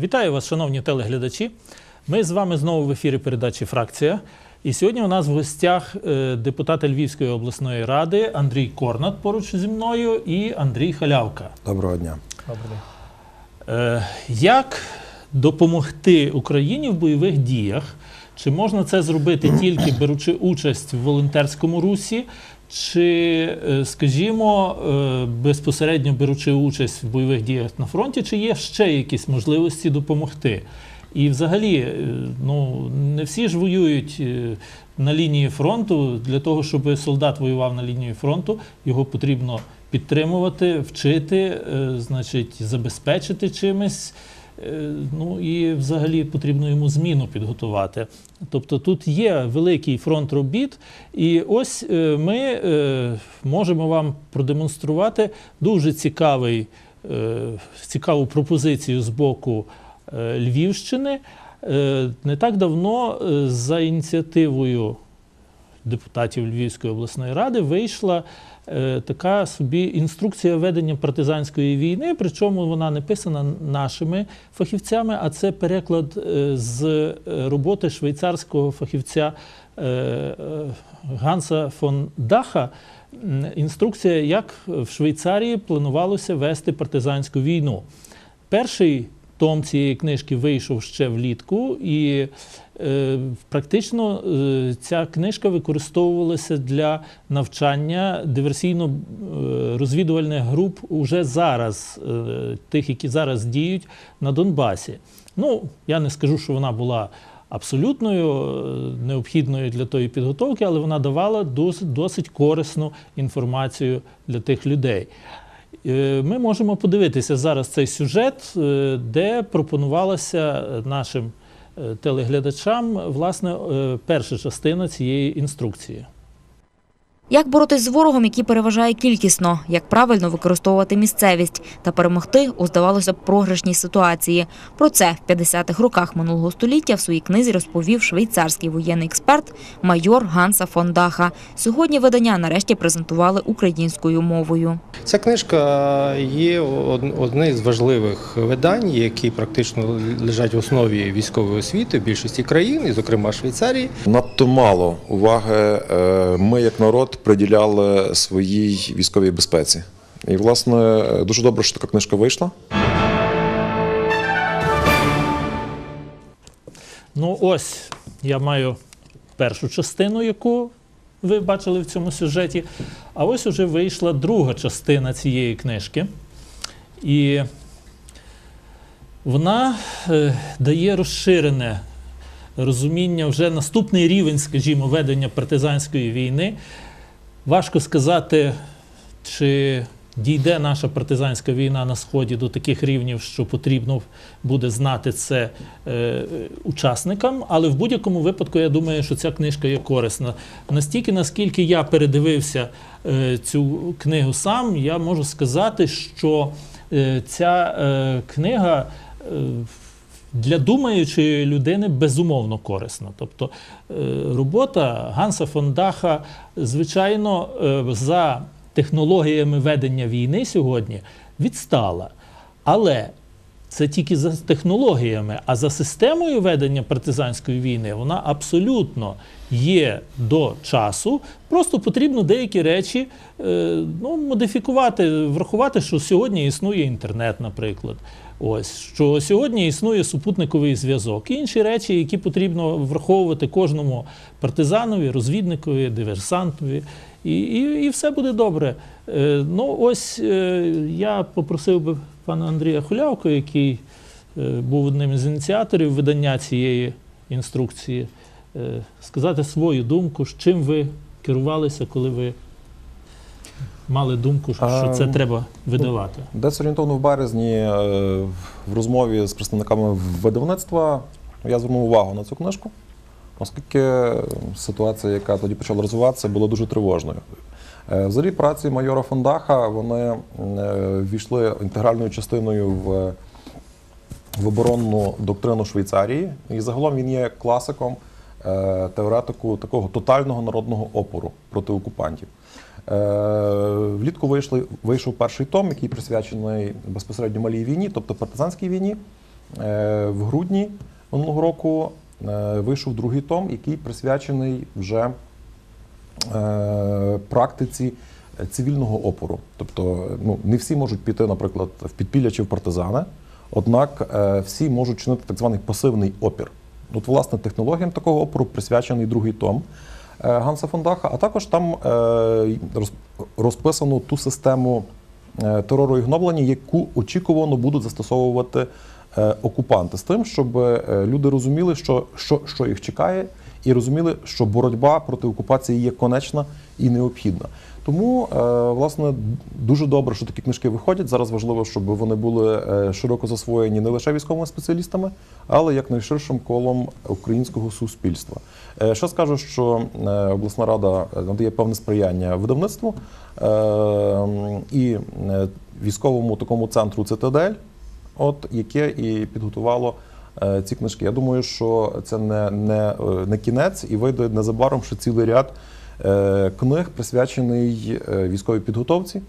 Вітаю вас, шановні телеглядачі. Ми з вами знову в ефірі передачі Фракція. І сьогодні у нас в гостях е, депутат Львівської обласної ради Андрій Корнат поруч зі мною і Андрій Халявка. Доброго дня. Е, Як допомогти Україні в бойових діях? Чи можна це зробити тільки беручи участь в волонтерському русі, чи, е, скажімо, е, безпосередньо беручи участь в бойових діях на фронті, чи є ще якісь можливості допомогти? І взагалі, е, ну не всі ж воюють на лінії фронту. Для того, щоб солдат воював на лінії фронту, його потрібно підтримувати, вчити, значить, забезпечити чимось. Е, Ну і взагалі потрібно йому зміну підготувати. Тобто тут є великий фронт робіт, і ось е, ми е, можемо вам продемонструвати дуже цікавий, цікаву пропозицію з боку Львівщини. Не так давно за ініціативою депутатів Львівської обласної ради вийшла така собі інструкція ведення партизанської війни, причому вона не писана нашими фахівцями, а це переклад е, з е, роботи швейцарського фахівця е, е, Ганса фон Даха. Інструкція, як в Швейцарії планувалося вести партизанську війну. Перший том цієї книжки вийшов ще влітку, і е, практично е, ця книжка використовувалася для навчання диверсійно-розвідувальних груп уже зараз, е, тих, які зараз діють на Донбасі. Ну, я не скажу, що вона була абсолютною е, необхідною для тої підготовки, але вона давала досить, досить корисну інформацію для тих людей. Е, Ми можемо подивитися зараз цей сюжет, е, де пропонувалася нашим е, телеглядачам власне перша частина цієї інструкції. Як боротись з ворогом, який переважає кількісно, як правильно використовувати місцевість та перемогти у, здавалося б, програшній ситуації. Про це в 50-х роках минулого століття в своїй книзі розповів швейцарський воєнний експерт майор Ганса фон Даха. Сьогодні видання нарешті презентували українською мовою. Ця книжка є од- одне з важливих видань, які практично лежать в основі військової освіти в більшості країн, і, зокрема Швейцарії. Надто мало уваги е, ми, як народ, приділяли своїй військовій безпеці. І, власне, дуже добре, що така книжка вийшла. Ну, ось я маю першу частину, яку ви бачили в цьому сюжеті. А ось уже вийшла друга частина цієї книжки. І вона е, дає розширене розуміння, вже наступний рівень, скажімо, ведення партизанської війни. Важко сказати, чи дійде наша партизанська війна на сході до таких рівнів, що потрібно буде знати це е, учасникам. Але в будь-якому випадку я думаю, що ця книжка є корисна. Настільки, наскільки я передивився е, цю книгу сам, я можу сказати, що е, ця е, книга. е, для думаючої людини безумовно корисна. Тобто е, робота Ганса фон Даха, звичайно, е, за технологіями ведення війни сьогодні відстала. Але це тільки за технологіями, а за системою ведення партизанської війни вона абсолютно є до часу. Просто потрібно деякі речі е, ну, модифікувати, врахувати, що сьогодні існує інтернет, наприклад. Ось що сьогодні існує супутниковий зв'язок. І інші речі, які потрібно враховувати кожному партизанові, розвідникові, диверсантові, і, і, і все буде добре. Е, ну, ось е, я попросив би пана Андрія Хулявко, який е, був одним з ініціаторів видання цієї інструкції, е, сказати свою думку, з чим ви керувалися, коли ви мали думку, що, що це треба видавати. Десь орієнтовно в березні е, в розмові з представниками видавництва я звернув увагу на цю книжку, оскільки ситуація, яка тоді почала розвиватися, була дуже тривожною. Е, Взагалі праці майора Фондаха вони е, війшли інтегральною частиною в, в оборонну доктрину Швейцарії, і загалом він є класиком е, теоретику такого тотального народного опору проти окупантів. Е, Влітку вийшли, вийшов перший том, який присвячений безпосередньо малій війні, тобто партизанській війні. е, в грудні минулого року е, вийшов другий том, який присвячений вже практиці цивільного опору. Тобто, ну, не всі можуть піти, наприклад, в підпілля чи в партизани, однак всі можуть чинити так званий пасивний опір. От, власне, технологіям такого опору присвячений другий том Ганса фон Даха, а також там е, розписано ту систему е, терору і гноблення, яку очікувано будуть застосовувати е, окупанти з тим, щоб е, люди розуміли, що, що, що їх чекає, і розуміли, що боротьба проти окупації є конечна і необхідна. Тому, е, власне, дуже добре, що такі книжки виходять. Зараз важливо, щоб вони були е, широко засвоєні не лише військовими спеціалістами, але якнайширшим колом українського суспільства. Е, Ще скажу, що обласна рада надає певне сприяння видавництву і військовому такому центру Цитадель, от яке і підготувало. Ці книжки. Я думаю, що це не, не, не кінець, і вийде незабаром ще цілий ряд книг, присвячений е, військовій підготовці,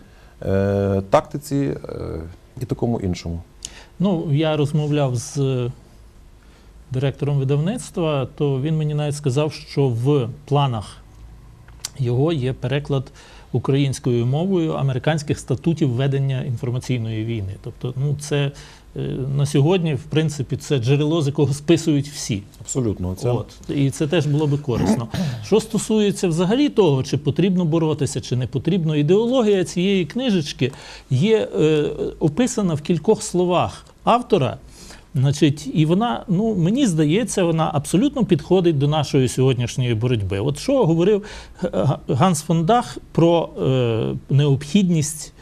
е, тактиці е, і такому іншому. Ну, я розмовляв з директором видавництва, то він мені навіть сказав, що в планах його є переклад українською мовою американських статутів ведення інформаційної війни. Тобто, ну, це е, на сьогодні, в принципі, це джерело, з якого списують всі. Абсолютно, це От. І це теж було би корисно. Що стосується взагалі того, чи потрібно боротися, чи не потрібно, ідеологія цієї книжечки є е, описана в кількох словах автора. Значить, і вона, ну мені здається, вона абсолютно підходить до нашої сьогоднішньої боротьби. От що говорив Ганс фон Дах про е, необхідність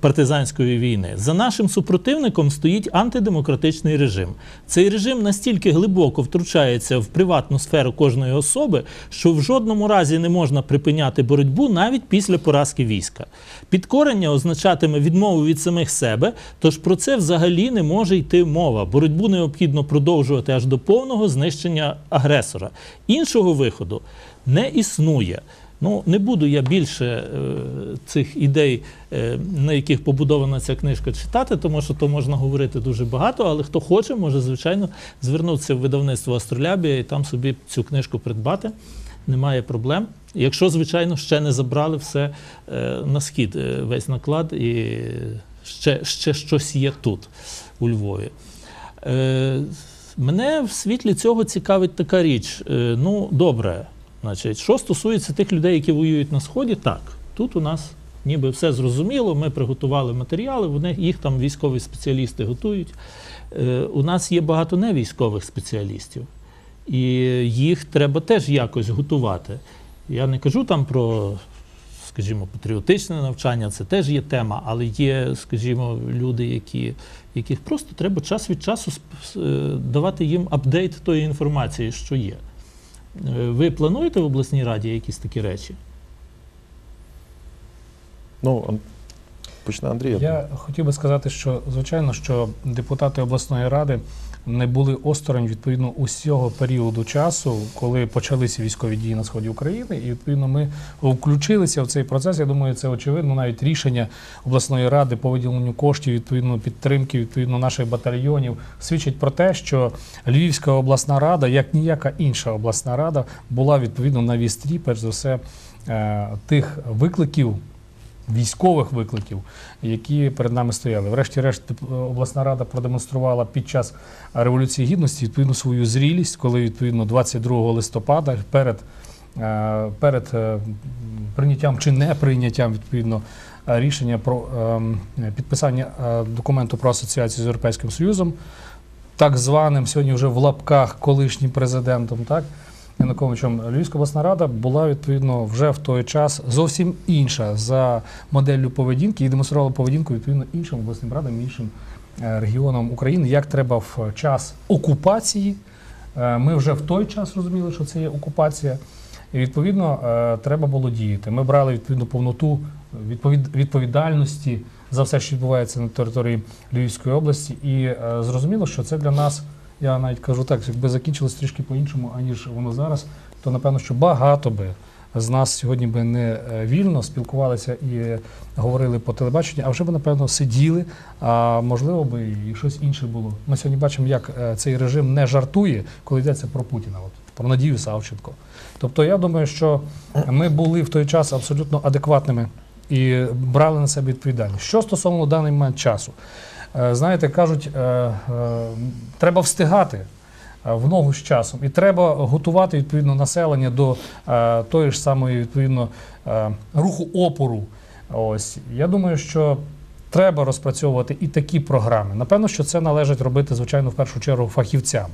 партизанської війни. За нашим супротивником стоїть антидемократичний режим. Цей режим настільки глибоко втручається в приватну сферу кожної особи, що в жодному разі не можна припиняти боротьбу навіть після поразки війська. Підкорення означатиме відмову від самих себе, тож про це взагалі не може йти мова. Боротьбу необхідно продовжувати аж до повного знищення агресора. Іншого виходу не існує. Ну, не буду я більше е, цих ідей, е, на яких побудована ця книжка, читати, тому що то можна говорити дуже багато, але хто хоче, може, звичайно, звернутися в видавництво Астролябія і там собі цю книжку придбати. Немає проблем. Якщо, звичайно, ще не забрали все е, на схід, е, весь наклад, і ще, ще щось є тут, у Львові. Е, мене в світлі цього цікавить така річ. Е, ну, добре, значить, що стосується тих людей, які воюють на Сході, так, тут у нас ніби все зрозуміло, ми приготували матеріали, вони, їх там військові спеціалісти готують. Е, у нас є багато невійськових спеціалістів, і їх треба теж якось готувати. Я не кажу там про, скажімо, патріотичне навчання, це теж є тема, але є, скажімо, люди, які, яких просто треба час від часу е, давати їм апдейт тої інформації, що є. Е, Ви плануєте в обласній раді якісь такі речі? ну почне Андрій. Я хотів би сказати, що звичайно, що депутати обласної ради не були осторонь відповідно усього періоду часу, коли почалися військові дії на сході України, і відповідно ми включилися в цей процес. Я думаю, це очевидно. Навіть рішення обласної ради по виділенню коштів, відповідно підтримки, відповідно наших батальйонів, свідчить про те, що Львівська обласна рада, як ніяка інша обласна рада, була відповідно на вістрі, перш за все, е, тих викликів військових викликів, які перед нами стояли. Врешті-решт, обласна рада продемонструвала під час революції гідності відповідно свою зрілість, коли відповідно 22 листопада перед, е, перед е, прийняттям чи не прийняттям відповідно е, рішення про ем, підписання е, документу про асоціацію з Європейським Союзом, так званим сьогодні вже в лапках колишнім президентом, так. Януковичем Львівська обласна рада була відповідно вже в той час зовсім інша за моделлю поведінки і демонструвала поведінку відповідно іншим обласним радам, іншим е, регіонам України, як треба в час окупації. е, Ми вже в той час розуміли, що це є окупація. І відповідно е, треба було діяти. Ми брали відповідно повноту відповід- відповідальності за все, що відбувається на території Львівської області, і зрозуміло, що це для нас. Я навіть кажу так, якби закінчилось трішки по-іншому, аніж воно зараз, то напевно, що багато би з нас сьогодні би не е, вільно спілкувалися і говорили по телебаченню, а вже б, напевно, сиділи, а можливо би і щось інше було. Ми сьогодні бачимо, як е, цей режим не жартує, коли йдеться про Путіна, от, про Надію Савченко. Тобто я думаю, що ми були в той час абсолютно адекватними і брали на себе відповідальність. Що стосовно даний момент часу, знаєте, кажуть, е, е, треба встигати е, в ногу з часом, і треба готувати відповідно населення до е, тої ж самої відповідно е, руху опору. Ось я думаю, що треба розпрацьовувати і такі програми. Напевно, що це належить робити, звичайно, в першу чергу фахівцям.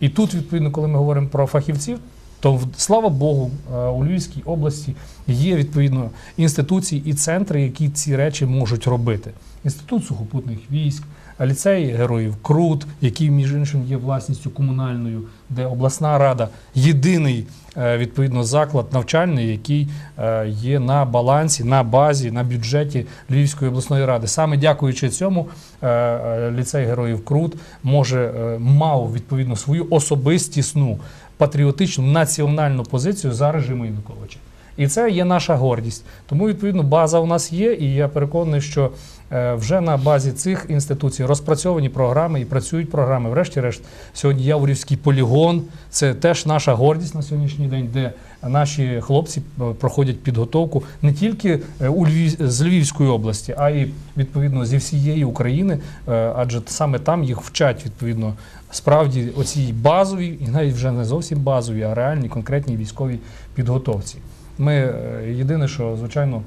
І тут, відповідно, коли ми говоримо про фахівців, то слава Богу, е, у Львівській області є відповідно інституції і центри, які ці речі можуть робити. Інститут сухопутних військ, ліцей героїв Крут, який між іншим є власністю комунальною, де обласна рада єдиний е, відповідно заклад навчальний, який е, є на балансі, на базі, на бюджеті Львівської обласної ради. Саме дякуючи цьому, е, ліцей героїв Крут може мав відповідно свою особистісну патріотичну національну позицію за режиму Януковича. І це є наша гордість. Тому, відповідно, база у нас є, і я переконаний, що вже на базі цих інституцій розпрацьовані програми і працюють програми. Врешті-решт, сьогодні Яворівський полігон це теж наша гордість на сьогоднішній день, де наші хлопці е, проходять підготовку не тільки е, у Львів, з Львівської області, а й відповідно зі всієї України, е, адже саме там їх вчать відповідно справді оцій базовій, і навіть вже не зовсім базовій, а реальній конкретній військовій підготовці. Ми е, єдине, що звичайно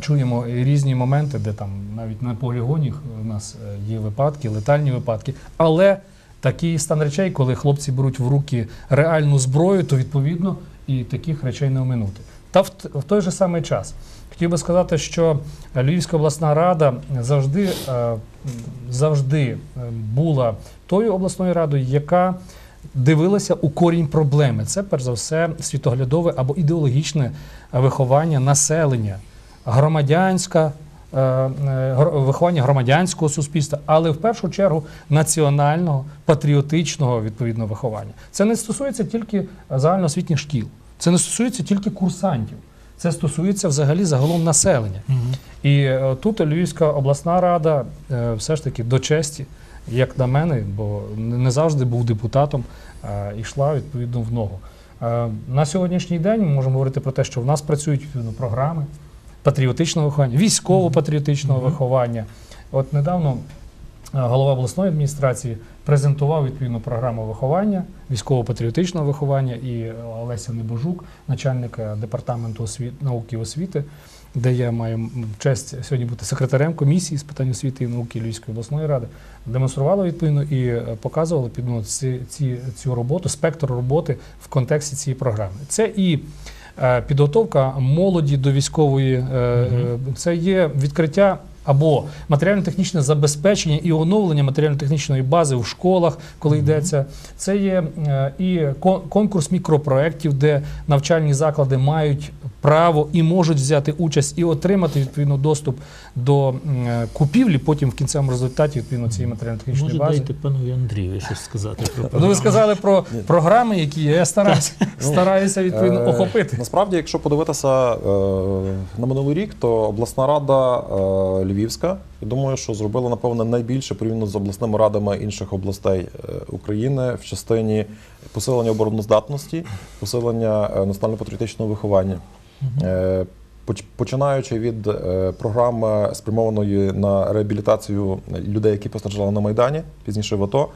чуємо різні моменти, де там навіть на полігоні у нас е, є випадки, летальні випадки, але такий стан речей, коли хлопці беруть в руки реальну зброю, то відповідно і таких речей не оминути. Та в, в той же самий час хотів би сказати, що Львівська обласна рада завжди, е, завжди е, була тою обласною радою, яка дивилася у корінь проблеми. Це перш за все світоглядове або ідеологічне виховання населення, громадянська. е, е, Виховання громадянського суспільства, але в першу чергу національного патріотичного відповідно виховання. Це не стосується тільки загальноосвітніх шкіл, це не стосується тільки курсантів, це стосується взагалі загалом населення. І е, тут Львівська обласна рада е, все ж таки до честі, як на мене, бо не завжди був депутатом, е, йшла відповідно в ногу. Е, На сьогоднішній день ми можемо говорити про те, що в нас працюють відповідно програми патріотичного виховання, військово-патріотичного виховання. От недавно е, голова обласної адміністрації презентував відповідну програму виховання, військово-патріотичного виховання, і Олеся Небожук, начальник е, департаменту освіт, науки і освіти, де я маю честь сьогодні бути секретарем комісії з питань освіти і науки Львівської обласної ради, демонструвала відповідно і е, показувала підно ці, ці, цю роботу, спектр роботи в контексті цієї програми. Це і підготовка молоді до військової, е, е, це є відкриття. Або матеріально-технічне забезпечення і оновлення матеріально-технічної бази в школах, коли йдеться. Це є е, і конкурс мікропроєктів, де навчальні заклади мають право і можуть взяти участь і отримати відповідно доступ до е, купівлі. Потім в кінцевому результаті відповідно цієї матеріально-технічної Може, бази. дайте панові Андрію щось сказати про Ну, ви сказали про програми, які є. я стараюся, стараюся відповідно Е, охопити. Насправді, якщо подивитися е, на минулий рік, то обласна рада е, Львівська, я думаю, що зробила, напевно, найбільше порівняно з обласними радами інших областей е, України в частині посилення обороноздатності, посилення е, національно-патріотичного виховання. Е, Починаючи від програми, спрямованої на реабілітацію людей, які постраждали на Майдані, пізніше в АТО.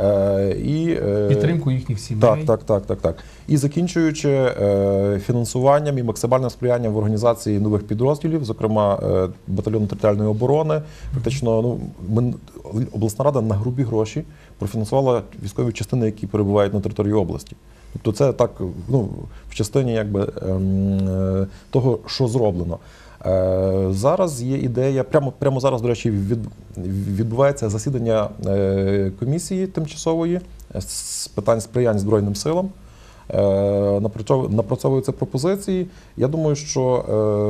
Е, І, е, Підтримку їхніх сімей. так, так, так, так, так. І закінчуючи е, фінансуванням і максимальним сприянням в організації нових підрозділів, зокрема батальйону територіальної оборони, фактично, ну ми, обласна рада на грубі гроші профінансувала військові частини, які перебувають на території області. Тобто, це так ну, в частині якби, ем, того, що зроблено. Е, Зараз є ідея, прямо, прямо зараз, до речі, від, відбувається засідання е, комісії тимчасової з питань сприянь Збройним силам. Е, Напрацьовуються пропозиції. Я думаю, що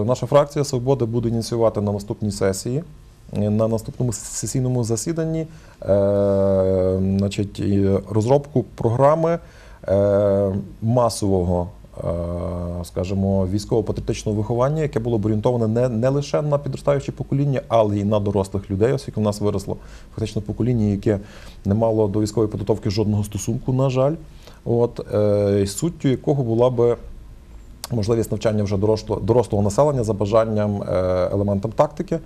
наша фракція Свободи буде ініціювати на наступній сесії. На наступному сесійному засіданні значить, розробку програми масового скажімо, військово-патріотичного виховання, яке було б орієнтоване не, не лише на підростаюче покоління, але й на дорослих людей, оскільки в нас виросло фактично покоління, яке не мало до військової підготовки жодного стосунку, на жаль. От, е, суттю якого була би можливість навчання вже дорослого, населення за бажанням е, елементам тактики, е,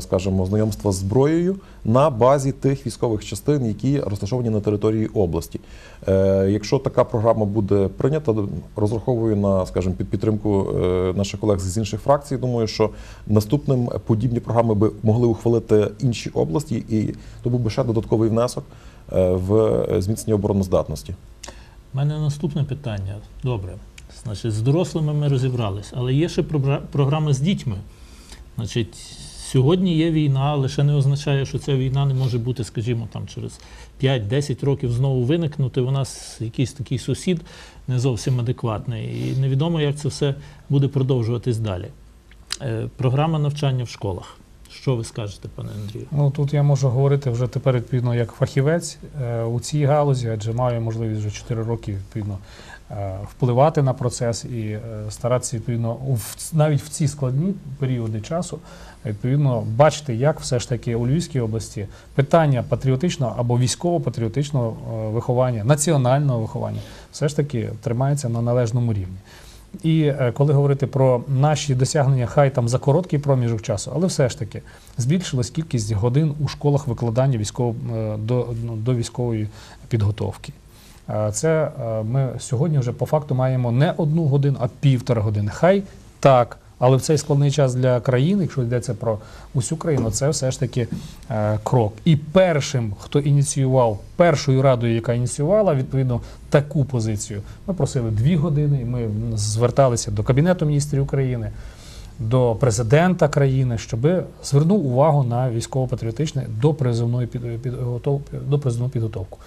скажімо, знайомства з зброєю на базі тих військових частин, які розташовані на території області. Е, Якщо така програма буде прийнята, розраховую на, скажімо, під підтримку е, наших колег з інших фракцій. Думаю, що наступним подібні програми би могли ухвалити інші області, і то був би ще додатковий внесок е, в зміцнення обороноздатності. У мене наступне питання. Добре. Значить, з дорослими ми розібрались, але є ще програ- програма з дітьми. Значить, сьогодні є війна, але ще не означає, що ця війна не може бути, скажімо, там через 5-10 років знову виникнути. У нас якийсь такий сусід не зовсім адекватний. І невідомо, як це все буде продовжуватись далі. Е, Програма навчання в школах. Що ви скажете, пане Андрію? Ну тут я можу говорити вже тепер відповідно як фахівець е, у цій галузі, адже маю можливість вже 4 роки відповідно впливати на процес і е, старатися відповідно навіть в ці складні періоди часу відповідно бачити, як все ж таки у Львівській області питання патріотичного або військово-патріотичного е, виховання, національного виховання все ж таки тримається на належному рівні. І е, коли говорити про наші досягнення, хай там за короткий проміжок часу, але все ж таки збільшилась кількість годин у школах викладання військов... е, до, ну, до військової підготовки. Е, Це е, ми сьогодні вже по факту маємо не одну годину, а півтора години. Хай так, але в цей складний час для країни, якщо йдеться про усю країну, це все ж таки е, крок. І першим, хто ініціював, першою радою, яка ініціювала відповідно таку позицію, ми просили дві години. Ми зверталися до Кабінету міністрів України. До президента країни, щоб звернув увагу на військово-патріотичне до призовної під- підготов... до призовну підготовку.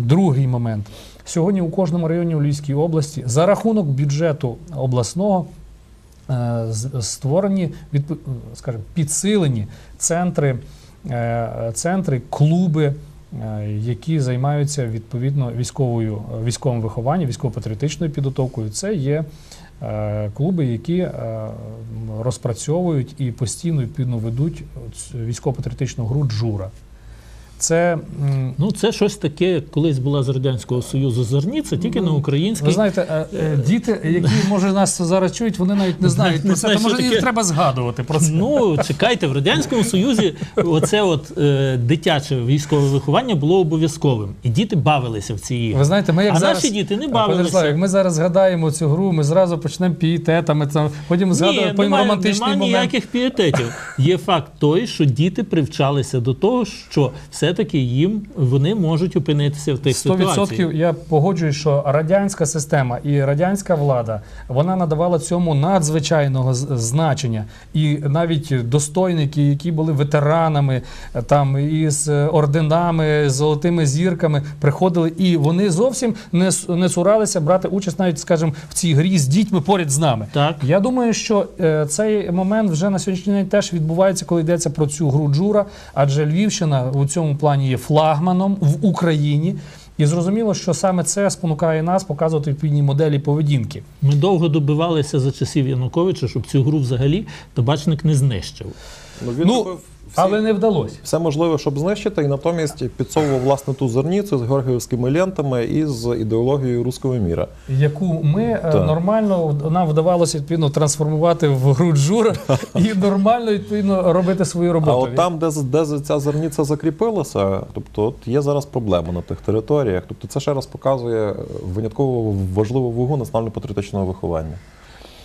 Другий момент сьогодні у кожному районі у Львівській області за рахунок бюджету обласного е, створені скажімо, підсилені центри, е, центри, клуби, е, які займаються відповідно військовою військовим вихованням, військово-патріотичною підготовкою. Це є клуби, які розпрацьовують і постійно відповідно ведуть військово-патріотичну гру Джура. Це Ну, це щось таке, як колись була з Радянського Союзу зерніця, тільки на українській. Ви знаєте, е, е, діти, які може нас зараз чують, вони навіть не знають про це. То може що таке. треба згадувати про це. Ну, чекайте, в Радянському Союзі оце от е, дитяче військове виховання було обов'язковим. І діти бавилися в ці ігри. Ви знаєте, ми як а зараз наші діти не бавилися. як ми зараз згадаємо цю гру, ми зразу почнемо пієтетами, там потім згадуємо потім немає, романтичний немає момент. ніяких пієтетів. Є факт той, що діти привчалися до того, що все-таки їм вони можуть опинитися в тих 100% ситуаціях. я погоджуюсь, що радянська система і радянська влада вона надавала цьому надзвичайного значення. І навіть достойники, які були ветеранами, там із орденами, з золотими зірками, приходили, і вони зовсім не, не цуралися брати участь навіть, скажімо, в цій грі з дітьми поряд з нами. Так. Я думаю, що е, цей момент вже на сьогоднішній день теж відбувається, коли йдеться про цю гру Джура, адже Львівщина у цьому плані є флагманом в Україні. І зрозуміло, що саме це спонукає нас показувати відповідні моделі поведінки. Ми довго добивалися за часів Януковича, щоб цю гру взагалі табачник не знищив. Ну, він Ну, робив всі- Але не вдалося. Все можливе, щоб знищити, і натомість підсовував власне ту зерніцю з георгіївськими лентами і з ідеологією руського міра. Яку ми е, Так. нормально нам вдавалося відповідно трансформувати в гру Джура і нормально відповідно робити свою роботу. А от там, де, де ця зерніця закріпилася, тобто от є зараз проблема на тих територіях. Тобто це ще раз показує винятково важливу вагу національно-патріотичного виховання.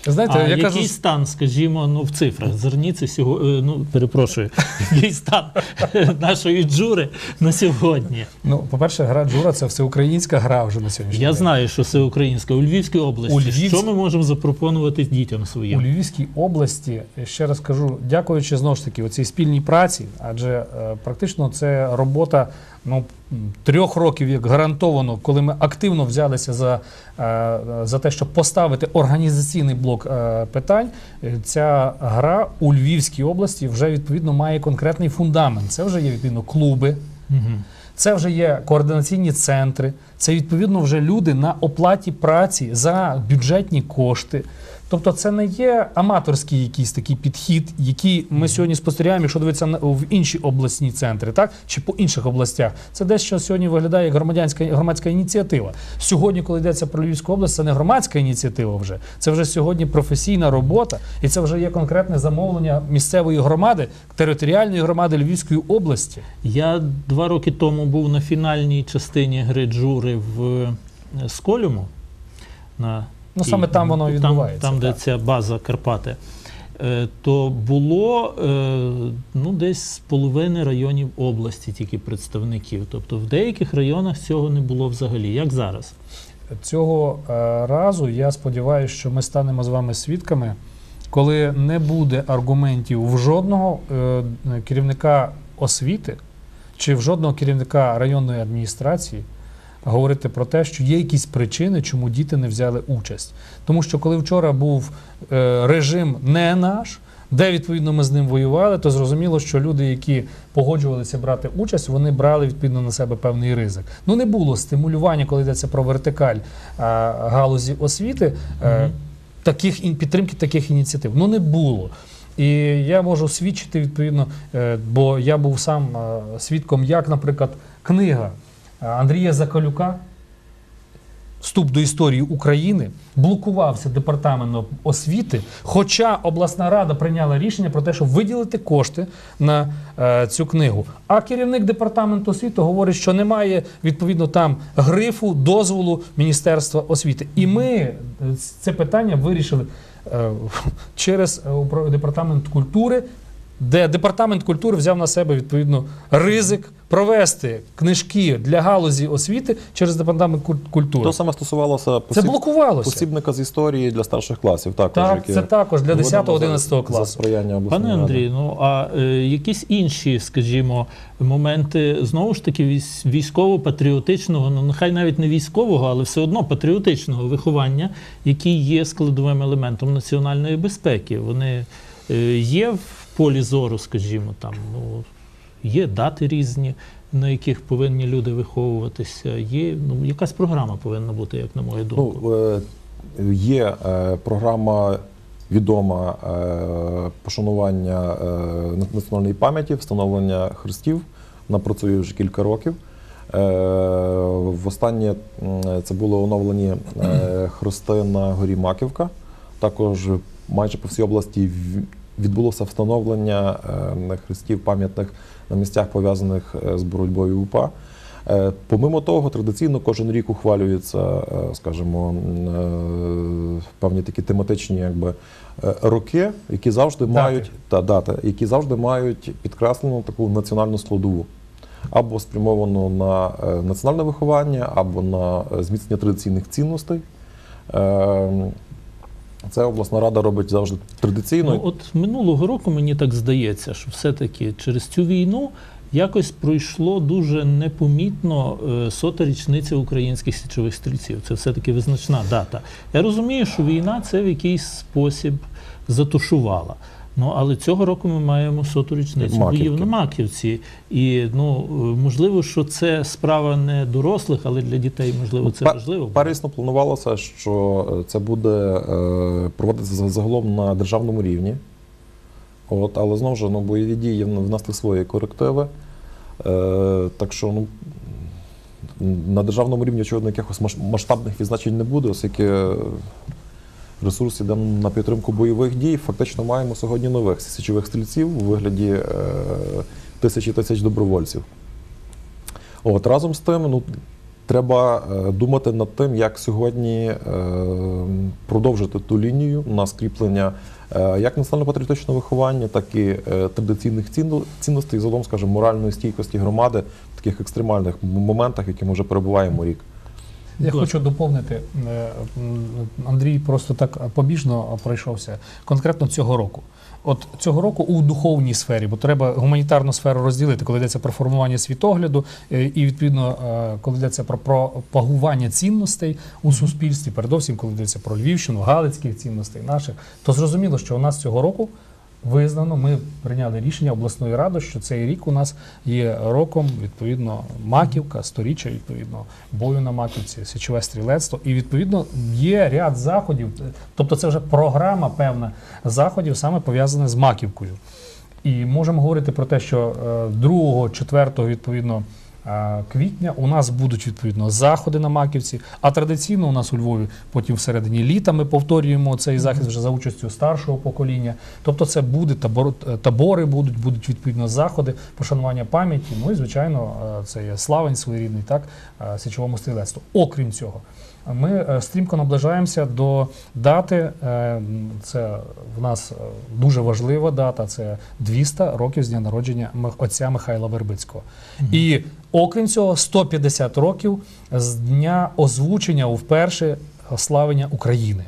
Знаєте, а я який кажу, стан, скажімо, ну в цифрах зерніці сьогодні, ну перепрошую, який стан нашої джури на сьогодні? ну, по-перше, гра Джура це всеукраїнська гра вже на сьогоднішній Я день. знаю, що це українська у Львівській області. У Львівській- Що ми можемо запропонувати дітям У? Львівській області, ще раз кажу, дякуючи знову ж таки оцій спільній праці, адже е, практично це робота ну, трьох років, як гарантовано, коли ми активно взялися за, е, за те, щоб поставити організаційний блок е, питань. Е, Ця гра у Львівській області вже відповідно має конкретний фундамент. Це вже є відповідно клуби. Мгм. Це вже є координаційні центри, це відповідно вже люди на оплаті праці за бюджетні кошти. Тобто це не є аматорський якийсь такий підхід, який ми сьогодні спостерігаємо, якщо дивитися в інші обласні центри, так чи по інших областях. Це дещо сьогодні виглядає як громадянська громадська ініціатива. Сьогодні, коли йдеться про Львівську область, це не громадська ініціатива вже. Це вже сьогодні професійна робота, і це вже є конкретне замовлення місцевої громади, територіальної громади Львівської області. Я два роки тому був на фінальній частині гри Джури в е, Сколюму. На Ну, саме там воно відбувається, Там, де ця база Карпати. Е, То було е, ну, десь з половини районів області тільки представників. Тобто в деяких районах цього не було взагалі. Як зараз? Цього е, разу я сподіваюся, що ми станемо з вами свідками, коли не буде аргументів в жодного керівника освіти чи в жодного керівника районної адміністрації говорити про те, що є якісь причини, чому діти не взяли участь. Тому що коли вчора був е, режим не наш, де відповідно ми з ним воювали, то зрозуміло, що люди, які погоджувалися брати участь, вони брали відповідно на себе певний ризик. Ну не було стимулювання, коли йдеться про вертикаль галузі освіти, Мгм. таких підтримки таких ініціатив. Ну не було. І я можу свідчити відповідно, е, бо я був сам свідком, як, наприклад, книга Андрія Закалюка. Вступ до історії України блокувався департаментом освіти, хоча обласна рада прийняла рішення про те, щоб виділити кошти на е, цю книгу. А керівник департаменту освіти говорить, що немає відповідно там грифу дозволу Міністерства освіти. І ми е, це питання вирішили е, через е, департамент культури, де департамент культури взяв на себе відповідно ризик провести книжки для галузі освіти через департамент куль- культури. То саме стосувалося Це блокувалося. посібника з історії для старших класів. Також, Так, яке це також для проводимо 10-11 за- За класу. сприяння Пане. Андрій, ну а е, якісь інші, скажімо, моменти знову ж таки військ- військово-патріотичного, ну нехай навіть не військового, але все одно патріотичного виховання, які є складовим елементом національної безпеки. Вони е, є в полі зору, скажімо, там ну є дати різні. На яких повинні люди виховуватися, є ну якась програма повинна бути, як на мою думку. Ну, е, є е, програма відома е, пошанування е, національної пам'яті, встановлення хрестів. Вона працює вже кілька років. Е, Востаннє це були оновлені е, хрести на горі Маківка. Також майже по всій області відбулося встановлення е, хрестів пам'ятних на місцях, пов'язаних е, з боротьбою УПА. Е, Помимо того, традиційно кожен рік ухвалюються, скажімо, певні такі тематичні якби, роки, які завжди Дати. мають та дати, які завжди мають підкреслену таку національну складову. Або спрямовану на національне виховання, або на зміцнення традиційних цінностей. Це обласна рада робить завжди традиційно. Ну, от минулого року мені так здається, що все-таки через цю війну якось пройшло дуже непомітно е, сота річниця українських січових стрільців. Це все-таки визначна дата. Я розумію, що війна це в якийсь спосіб затушувала. Ну, але цього року ми маємо соту річницю Маківки. боїв на Маківці. І ну, можливо, що це справа не дорослих, але для дітей, можливо, це важливо. Первісно планувалося, що е, це буде е, проводитися загалом на державному рівні. От, але знову ж ну, бойові дії внесли свої корективи. Е, так що ну, на державному рівні очевидно якихось масштабних відзначень не буде, оскільки ресурс іде на підтримку бойових дій. Фактично маємо сьогодні нових січових стрільців у вигляді е, тисячі тисяч добровольців. От разом з тим, ну треба е, думати над тим, як сьогодні е, продовжити ту лінію на скріплення е, як національно-патріотичного виховання, так і традиційних цінностей, загалом, скажімо, моральної стійкості громади в таких екстремальних моментах, які ми вже перебуваємо рік. Я Будь хочу доповнити. е, Андрій просто так побіжно пройшовся конкретно цього року. От цього року у духовній сфері, бо треба гуманітарну сферу розділити, коли йдеться про формування світогляду, е, і відповідно, е, коли йдеться про пропагування цінностей у суспільстві, передовсім, коли йдеться про Львівщину, Галицьких цінностей наших, то зрозуміло, що у нас цього року визнано. Ми прийняли рішення обласної ради, що цей рік у нас є роком відповідно маківка, сторіччя відповідно бою на маківці, січове стрілецтво. І відповідно є ряд заходів. Тобто, це вже програма певна заходів, саме пов'язана з маківкою. І можемо говорити про те, що 2, 4 відповідно е, квітня у нас будуть відповідно заходи на Маківці. А традиційно у нас у Львові потім всередині літа ми повторюємо цей захід вже за участю старшого покоління. Тобто, це буде табор, табори, будуть, будуть відповідно заходи пошанування пам'яті. Ну і звичайно, е, це є славень своєрідний, так е, січовому стрілецтву. Окрім цього. Ми е, стрімко наближаємося до дати. е, Це в нас е, дуже важлива дата. Це 200 років з дня народження отця Михайла Вербицького. І окрім цього, 150 років з дня озвучення вперше славення України.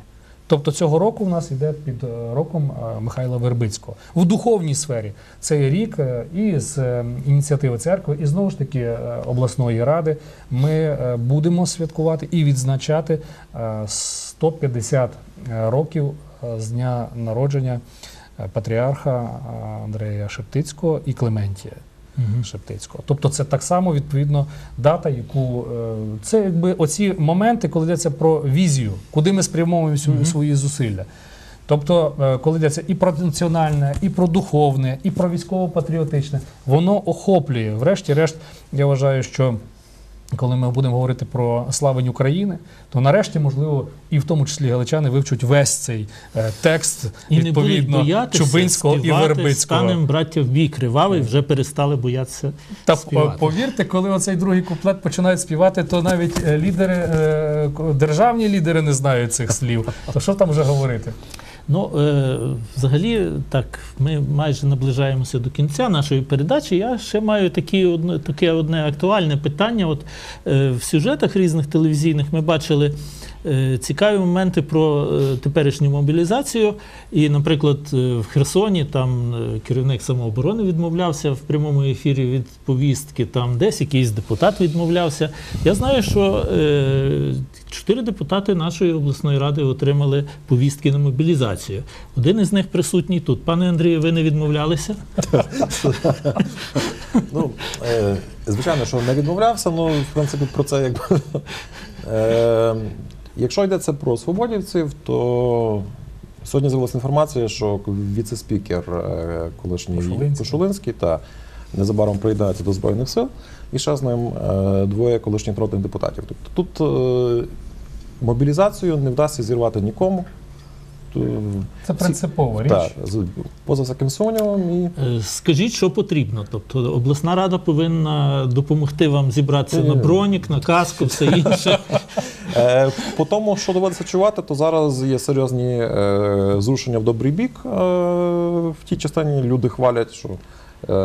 Тобто цього року в нас йде під е, роком е, Михайла Вербицького. В духовній сфері цей рік е, і з ініціативи церкви, і знову ж таки обласної ради ми будемо святкувати і відзначати е, 150 років з дня народження патріарха Андрея Шептицького і Клементія. Шептицького. Тобто це так само відповідно дата, яку е, це якби оці моменти, коли йдеться про візію, куди ми спрямовуємо угу. свої зусилля. Тобто, е, коли йдеться і про національне, і про духовне, і про військово-патріотичне, воно охоплює. Врешті-решт, я вважаю, що коли ми будемо говорити про славень України, то нарешті, можливо, і в тому числі галичани вивчуть весь цей е, текст І відповідно боятися Чубинського і Вербицького. Станем браття в бій кривавий, вже перестали боятися Та співати. повірте, коли оцей другий куплет починають співати, то навіть е, лідери, е, державні лідери не знають цих слів. То що там вже говорити? Ну, е, взагалі, так, ми майже наближаємося до кінця нашої передачі. Я ще маю такі одне, таке одне актуальне питання. От е, в сюжетах різних телевізійних ми бачили е, цікаві моменти про е, теперішню мобілізацію. І, наприклад, е, в Херсоні там е, керівник самооборони відмовлявся в прямому ефірі від повістки, там десь якийсь депутат відмовлявся. Я знаю, що е, чотири депутати нашої обласної ради отримали повістки на мобілізацію. Один із них присутній тут. Пане Андрію, ви не відмовлялися? Ну, е, звичайно, що не відмовлявся, ну, в принципі, про це якби. Е, якщо йдеться про свободівців, то сьогодні з'явилася інформація, що віце-спікер е, колишній Кошулинський. Кошулинський та незабаром приєднається до Збройних сил, і ще з ним е, двоє колишніх народних депутатів. Тобто тут е, мобілізацію не вдасться зірвати нікому. Це принципова річ. Так, поза всяким сумнівом. І Е, Скажіть, що потрібно? Тобто обласна рада повинна допомогти вам зібратися на бронік, на каску, все інше. По тому, що доводиться чувати, то зараз є серйозні зрушення в добрий бік. В тій частині люди хвалять, що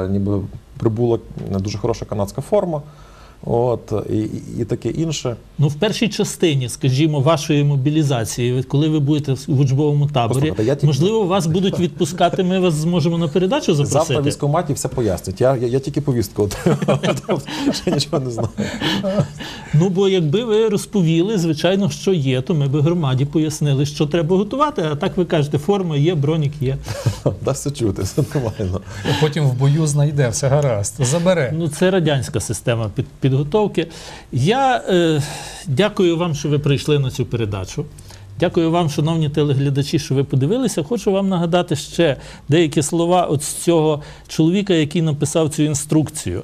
ніби прибула дуже хороша канадська форма. От, і, і, таке інше. Ну, в першій частині, скажімо, вашої мобілізації, коли ви будете в учбовому таборі, Послухайте, я тільки- можливо, вас будуть відпускати. Ми вас зможемо на передачу Завтра запросити. військкоматі все пояснять. Я, я, я тільки повістку ще нічого не знаю. Ну, бо якби ви розповіли, звичайно, що є, то ми би громаді пояснили, що треба готувати. А так ви кажете, форма є, бронік є. Дасться чути, все нормально. Потім в бою знайде, все гаразд. Забере. Ну, це радянська система під, підготовки. Я е, дякую вам, що ви прийшли на цю передачу. Дякую вам, шановні телеглядачі, що ви подивилися. Хочу вам нагадати ще деякі слова от з цього чоловіка, який написав цю інструкцію.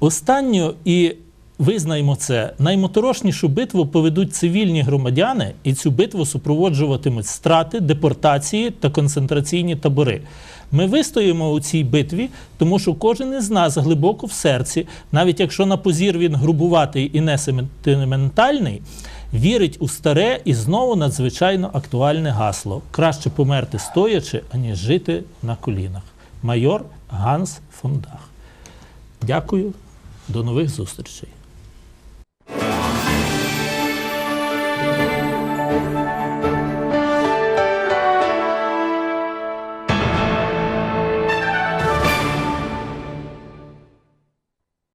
Останню і визнаємо це, наймоторошнішу битву поведуть цивільні громадяни, і цю битву супроводжуватимуть страти, депортації та концентраційні табори. Ми вистоїмо у цій битві, тому що кожен із нас глибоко в серці, навіть якщо на позір він грубуватий і не сентиментальний, вірить у старе і знову надзвичайно актуальне гасло: краще померти стоячи, аніж жити на колінах. Майор Ганс фон Дах. Дякую, до нових зустрічей.